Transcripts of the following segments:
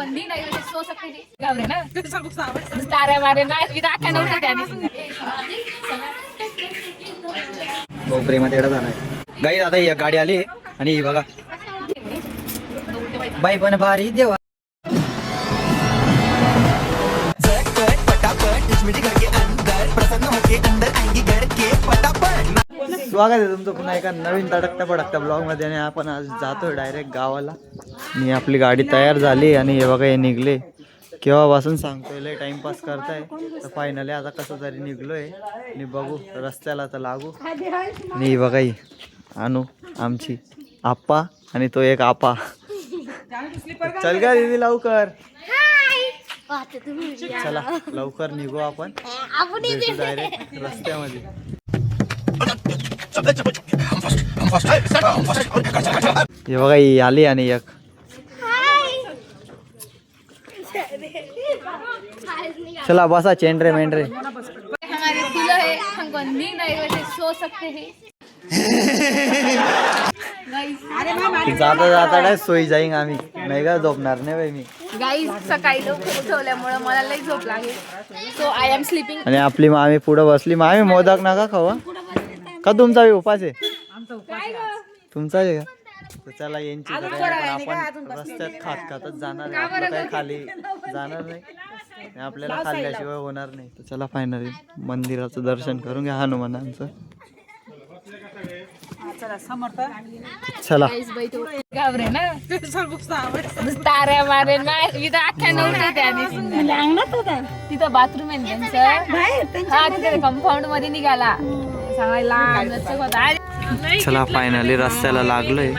बंदी नाही म्हणजे सो सकते थे घाबरे ना. तारे मारे ना मी दाखा नव्हतं त्याने. भाऊ प्रेमात एवढा झालाय गाई आता ही गाडी आली आणि ही बघा. बाई पण भारी देवा. स्वागत आहे तुमचं पुन्हा एका नवीन तडकता पडकता ब्लॉगमध्ये आणि आपण आज जातोय डायरेक्ट गावाला. आणि आपली गाडी तयार झाली आणि हे बघा हे निघले. केव्हापासून सांगतोय लय टाइमपास करताय. तर फायनली आता कसं तरी निघलोय. आणि बघू रस्त्याला तर लागू. आणि बघा ही आणू आमची आप्पा आणि तो एक आपा. चल का दीदी लवकर. चला लवकर निघू आपण. भेटू डायरेक्ट रस्त्यामध्ये. हे बघा ही आली आणि एक. चला बसा चेंडरे मेंढरे. हमारे दिल है हम बंदी नहीं वैसे सो सकते हैं। जाता जाता काय सोयी जाईन आम्ही. नाही का झोपणार नाही बाई मी. गाई सकाळी लवकर उठवल्यामुळे मला लई झोप लागेल. सो आय एम स्लीपिंग आणि आपली मामी पुढे बसली. मामी मोदक नका खावा का तुमचा बी उपास आहे? तुमचा आहे का? तर चला यांची नाही, पण आपण रस्त्यात खात खातच जाणार आहे. आपलं काही खाली जाणार नाही. आपल्याला खाल्ल्याशिवाय होणार नाही. तर चला फायनली मंदिराचं दर्शन करून घ्या हनुमानांचं. चला घाबरे ना? ताऱ्या मारे ना मी तर अख्ख्या नव्हतं त्याने तिथं बाथरूम आहे ना त्यांचं हा तिथे कंपाऊंडमध्ये निघाला. सांगायला होता. चला फायनली रस्त्याला लागलोय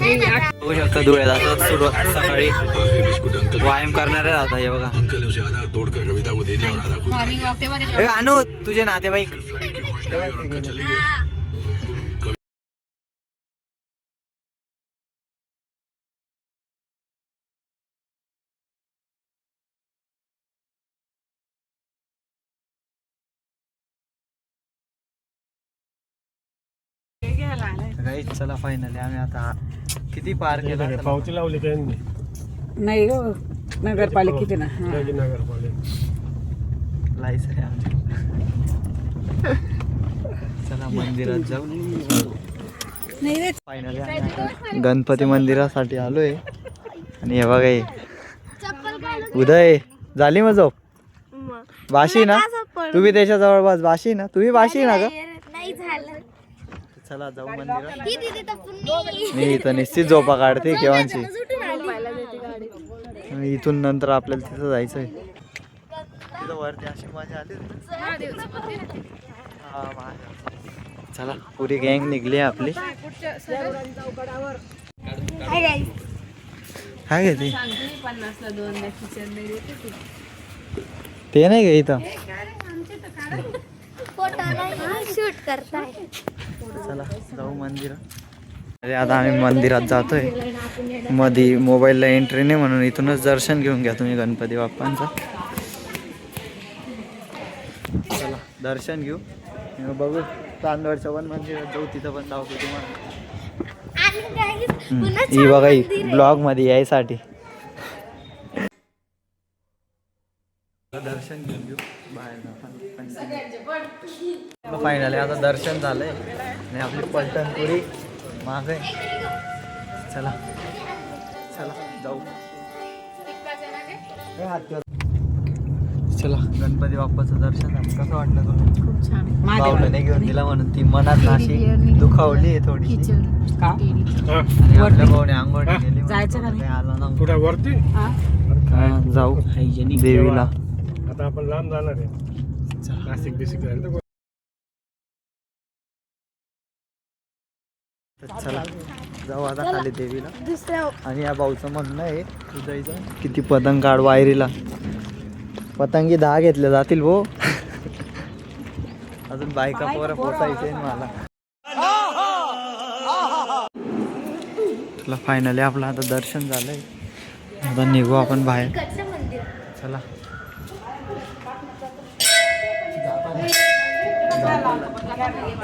बघू शकता धुळ्यात आता सुरुवात सकाळी व्यायाम करणारे आता हे बघा अनु तुझे नातेवाईक Guys, चला फायनली आम्ही आता किती पार केला. पावती लावली त्यांनी नाही ग नगरपालिकेत ना आमच्या चला मंदिरात जाऊ फायनली गणपती मंदिरासाठी आलोय आणि हे बघा हे. उदय झाली मग झोप बाशी ना तुम्ही त्याच्याजवळ बस बाशी ना तुम्ही बाशी ना ग नाही झालं चला जाऊ मंदिरात. दिदी तर पुन्हा मी इथं निश्चित झोपा काढते केव्हाची. इथून नंतर आपल्याला तिथं जायचंय. तिथं वरती अशी मजा आली. हा. चला पुरी गँग निघली आहे आपली. काय घे ती. पन्नासला दोन किचन ते. नाही का इथं. फोटो शूट करताय. चला जाऊ मंदिरात. अरे आता आम्ही मंदिरात जातोय. मधी मोबाईलला एंट्री नाही म्हणून इथूनच दर्शन घेऊन घ्या तुम्ही गणपती बाप्पांचं. चला दर्शन घेऊ. बघू चांदवडच्या पण मंदिरात जाऊ तिथं पण जाऊ तुम्हाला. ही बघा. ब्लॉगमध्ये यायसाठी दर्शन घेऊन घेऊ बाहेर फायनली आता दर्शन झालंय. आणि आपली पलटणपुरी मागे. चला. चला जाऊ. चला गणपती बाप्पाचं दर्शन झालं. कसं वाटलं तुला? खूप छान. नाही घेऊन दिला म्हणून ती मनात नाशी दुखावली आहे थोडी का? आणि आपल्या भाऊने आंघोळ केली जायचं आलं नव्हतं. कुठं? वरती? हा, जाऊ. देवीला. आता आपण लांब जाणार आहे. नाशिक बिसिक चला जाऊ आता खाली देवीला दुसऱ्या आणि या भाऊचं म्हणणं आहे उदयचं किती पतंग काढ वायरीला पतंगी दहा घेतल्या जातील भो. अजून बायका पोरं पोचायचे मला. तुला फायनली आपलं आता दर्शन झालंय. आता निघू आपण बाहेर. चला.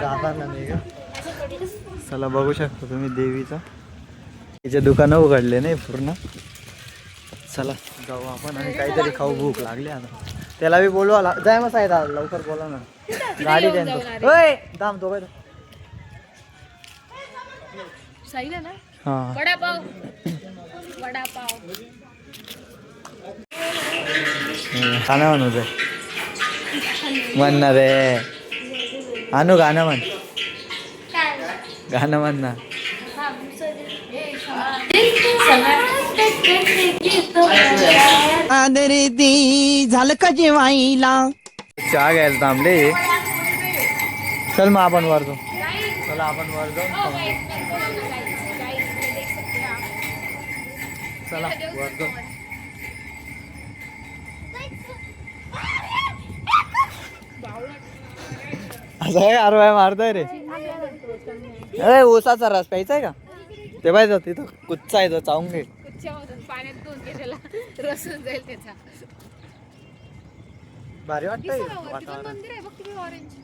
जाताना नाही का चला बघू शकता तुम्ही देवीचा. तिचे दुकानं उघडले नाही पूर्ण. चला जाऊ आपण आणि काहीतरी खाऊ भूक लागली आता. त्याला बी बोलवा लाग जाय मग साहेब लवकर बोला ना. गाडी त्यांचं. होय थांब तो काय ना? हा. वडापाव. वडापाव. गाणं म्हणू दे. म्हणणार रे आणू गाणं म्हण. गाणं म्हण ना. आदरे दी झालं का जेवायला? चहा घ्यायला थांबले. चल मग आपण वर जाऊ. चला आपण वर घेऊ. चला वर जाऊ. असं काय आरवाय मारताय रे? अरे ऊसाचा रस प्यायचा का? ते पाहिजे तिथं. कुच्चा आहे तो चावून घे. कुच्च्यामधून पाण्यात धुवून घे त्याला रसून जाईल त्याचा. भारी वाटतंय तिथं वातावरण. मंदिर आहे बघ किती ऑरेंज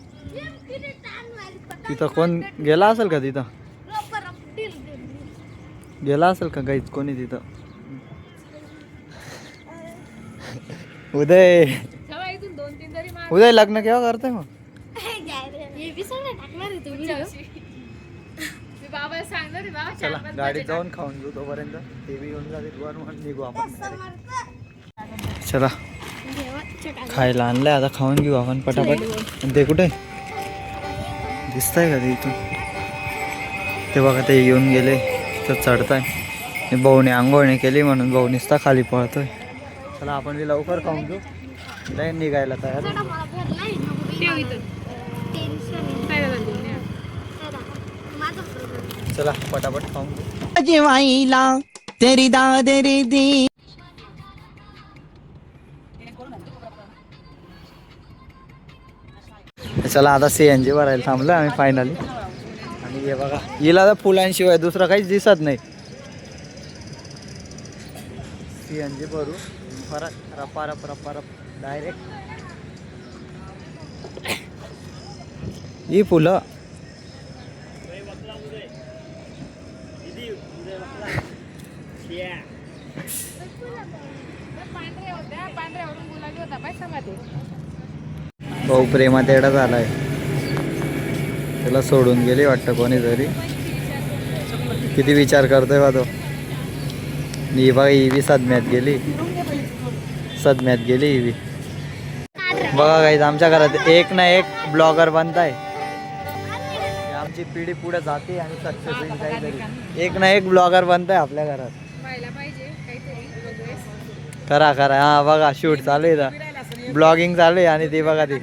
तिथं कोण गेला असेल का तिथं? गेला असेल का काहीच कोणी तिथं? उदय. तेव्हा इथून दोन तीन तरी मार उदय लग्न केव्हा करतोय मग? टाकणार आहे तुम्ही मी बाबाला सांगणार आहे बाबा चला गाडीत जाऊन खाऊन घेऊ तोपर्यंत. ते बी येऊन जातील वर मग निघू आपण. चला. खायला आणलंय आता खाऊन घेऊ आपण पटापट. ते कुठे? दिसतंय का ते इथून? ते बघा ते येऊन गेले तर चढताय. भाऊने आंघोळणी केली म्हणून भाऊ नुसता खाली पळतोय. चला आपण बी लवकर खाऊन घेऊ. निघायला तयार. चला पटापट खाऊन घेऊ. जेवायला तेरी दादरे दी. चला आता सी एन जी भरायला थांबलं आम्ही फायनली आणि हे बघा हिला तर फुलांशिवाय दुसरं काहीच दिसत नाही. सी एन जी भरू. परत रपा रप रपा रप डायरेक्ट ही फुलं पांढऱ्या होत्या पांढऱ्यावरून गुलाबी होता पैसा मध्ये भाऊ प्रेमात एडा झालाय. त्याला सोडून गेली वाटतं कोणीतरी. किती विचार करतोय बा तो. ही बघा ही बी सदम्यात गेली. सदम्यात गेली ही बी. बघा काही आमच्या घरात एक ना एक ब्लॉगर बनताय. आमची पिढी पुढे जाते आणि सक्सेस होईल काहीतरी. एक ना एक ब्लॉगर बनताय आपल्या घरात. करा करा. हा बघा शूट चालू आहे ब्लॉगिंग चालू आहे आणि ते बघा ती.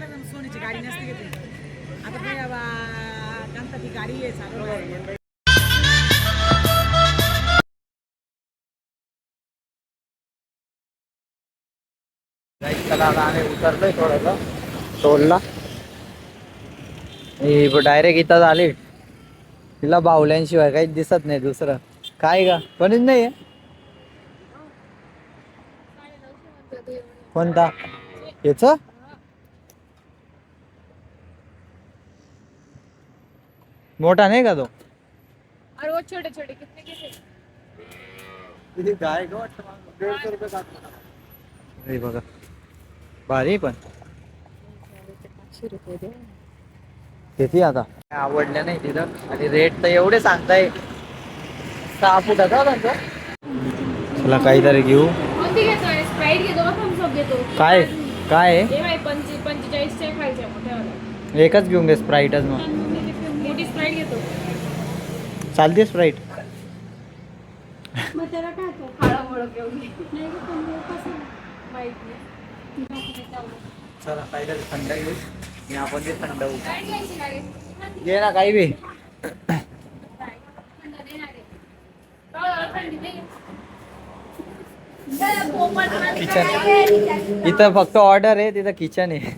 चला आता आम्ही उतरलोय थोडंसं. टोलला. डायरेक्ट इथं आली तिला बाहुल्यांशिवाय काहीच दिसत नाही दुसरं. काय का कोणीच नाही कोणता? याच? मोठा नाही का तो? अरे वो छोटे छोटे कितने के थे? बघा. भारी पण. किती आता. काय आवडल्या नाही तिथं आणि रेट तर एवढे सांगताय. सहा फुटाचा होता ना तो? चला काहीतरी घेऊ. कोणती घेतो स्प्राईट घेतो का थम्सअप घेतो? काय? काय? आहे? हे बाई पंचे पंचेचाळीसच्या खायच्या मोठ्यावाल्या. एकच घेऊन घे स्प्राईटच मग. मोठी स्प्राईट घेतो. चालते स्प्राईट काळा मोळ घेऊन घे. माहीत नाही. चला काहीतरी थंड घेऊ. आपण ते थंड होऊ? घे ना काही बी. किचन इथं फक्त ऑर्डर आहे तिथं किचन आहे.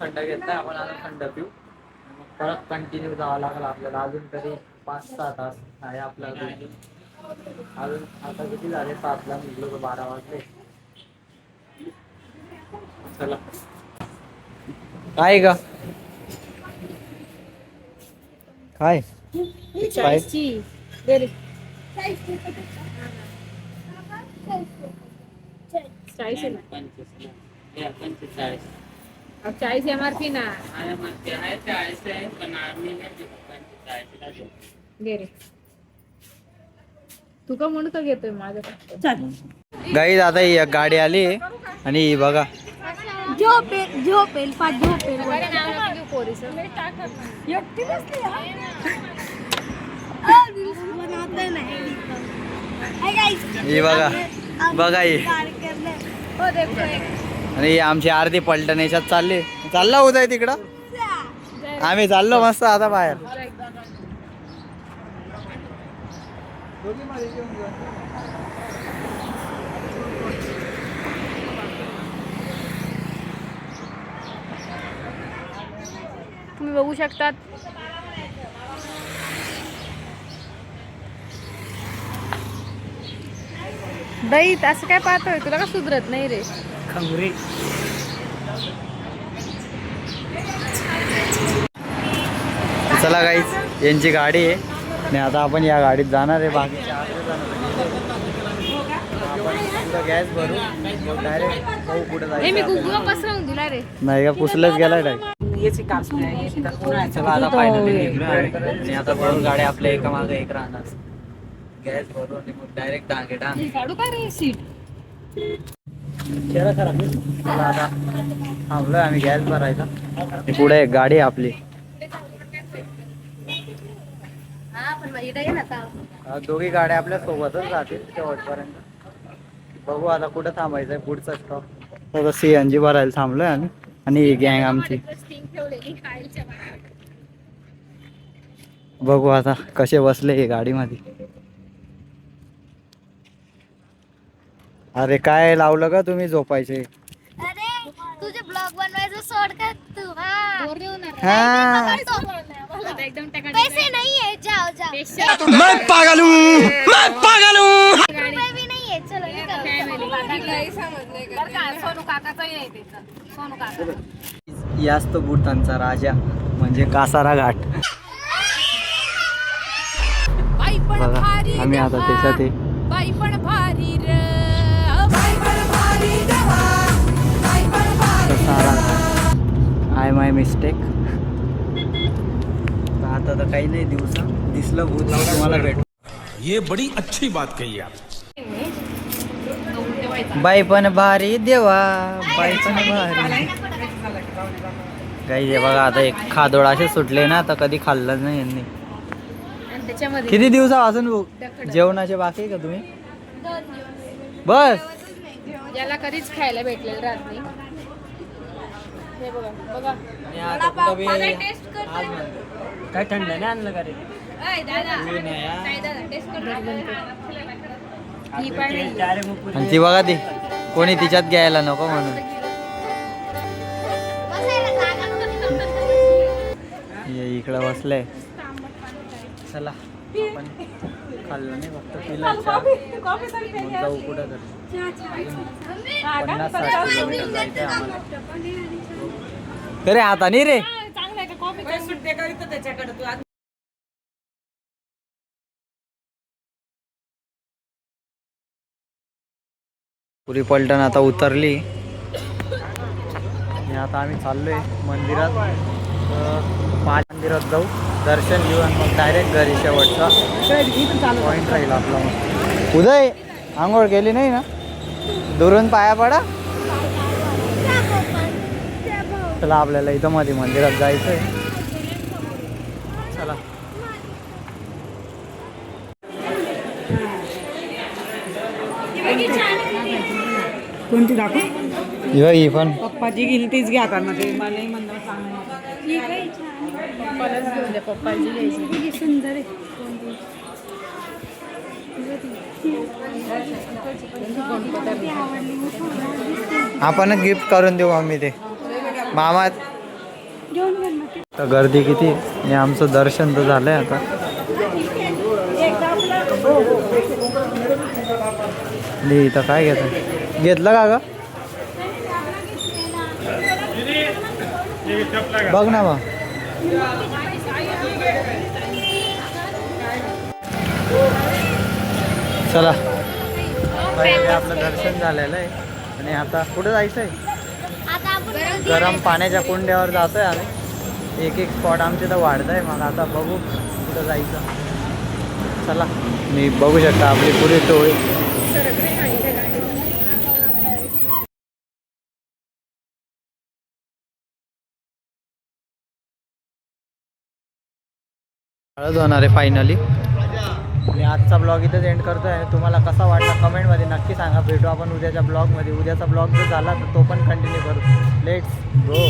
थंड घेतलाय आपण आता थंड पिऊ. परत कंटिन्यू जावं लागेल आपल्याला अजून तरी पाच सहा तास आहे आपल्याला अजून आता किती झाले? सातला निघलो तर बारा वाजले. चला. काय का? काय? दे रे. चाळीस आहे ना? अब चाळीस एम आर पी ना. घे रे. तू का म्हणू तर घेतोय माझ्याकडे गाई आता ही एक गाडी आली आणि ही बघा. झोपेल झोपेल झोपेल guys, ही बघा बघा ही. हो देखो एक. आणि ही आमची आरती पलटण याच्यात चालली. चालला उदय तिकडं? आम्ही चाललो मस्त आता बाहेर. तुम्ही बघू शकतात. दही असं काय पाहतोय? तुला का सुधरत नाही रे? चला गाईज यांची गाडी आहे. आणि आता आपण या गाडीत जाणार आहे आपण गॅस भरू डायरेक्ट कुठे हे जायचं नाही का पुसलंच गेला डायरेक्ट याची काप नाही चला आता गाड्या आपल्या एका मागे एक राहणार. गॅस भरू आणि मग डायरेक्ट डांगे डांग काढू का रे सीट? चला आता थांबलोय आम्ही गॅस भरायचा. पुढे एक आपली अं, दोघी गाड्या आपल्या सोबतच राहतील शेवटपर्यंत. बघू आता कुठं थांबायचंय पुढचा स्टॉप आता सी एन जी भरायला थांबलोय आम्ही आणि ही गँग आमची. बघू आता कसे बसले हे गाडीमध्ये. अरे काय लावलं का तुम्ही झोपायचे? अरे तुझे ब्लॉग बनवायचं सोड का तू हा. हा. पैसे नाही आहे. जाओ जाओ। मैं पागल हूँ मैं पागल हूँ। भी चलो निकल सोनू काकाचाही नाही त्याचा सोनू काका याच तो भूतांचा राजा म्हणजे कासारा घाट. बघा आम्ही आता त्याच्यात आहे. बाई पण भारी र कासारा. घाट आय माय मिस्टेक आता तर काही नाही दिवसा दिसलं भूत तुम्हाला भेट. ये बड़ी अच्छी बात कही आप। बाई पण भारी देवा. बाई पण भारी. काही हे बघा आता एक खादोड असे सुटले ना तर कधी खाल्लं नाही यांनी. आणि त्याच्यामध्ये किती दिवसापासून भूक? जेवणाचे बाकी आहे का तुम्ही? बस. याला कधीच खायला भेटलेलं राहत नाही. हे बघा बघा. काय थंड नाही आणलं का रे? ही? पण नाही. आणि ती बघा ती. कोणी तिच्यात घ्यायला नको म्हणून. बसायला जागा ये इकडं बसलंय. चला आपण खाल्लं नाही फक्त पिलं चहा. मग जाऊ कुठं तर. पन्नास साठ. किलोमीटर जायचंय आम्हाला अरे आता नाही रे. सुट्टे करीत त्याच्याकडे तू आज पुरी पलटण आता उतरली. आणि आता आम्ही चाललोय मंदिरात. तर पाच मंदिरात जाऊ. दर्शन घेऊ आणि मग डायरेक्ट घरी शेवटचा. पॉईंट राहील आपला उदय आंघोळ केली नाही ना? दुरून पाया पडा. चला आपल्याला इथं मध्ये मंदिरात जायचंय. चला. कोणती दाखव. ही पण. पप्पाची गेली तीच घ्या करणार ते मला नाही म्हणणार सांगणार पप्पालाच घेऊन द्या पप्पाची सुंदर आहे. आपणच गिफ्ट करून देऊ आम्ही ते. मामा तर गर्दी किती? आणि हे आमचं दर्शन तर झालंय आता. इथं काय घेत घेतलं का ग? बघ ना मग. चला. पहिले आपलं दर्शन झालेलं आहे. आणि आता कुठं जायचं आहे आता आपण गरम पाण्याच्या कुंड्यावर जातोय आम्ही. एक एक स्पॉट आमचे तर वाढत आहे मग आता बघू कुठं जायचं. चला. मी बघू शकता आपली पुरी टोळी. हळद होणार आहे फायनली मी आजचा ब्लॉग इथेच एंड करतो आहे तुम्हाला कसा वाटला कमेंटमध्ये नक्की सांगा. भेटू आपण उद्याच्या ब्लॉगमध्ये. उद्याचा ब्लॉग जर झाला तर तो पण कंटिन्यू करू. Let's go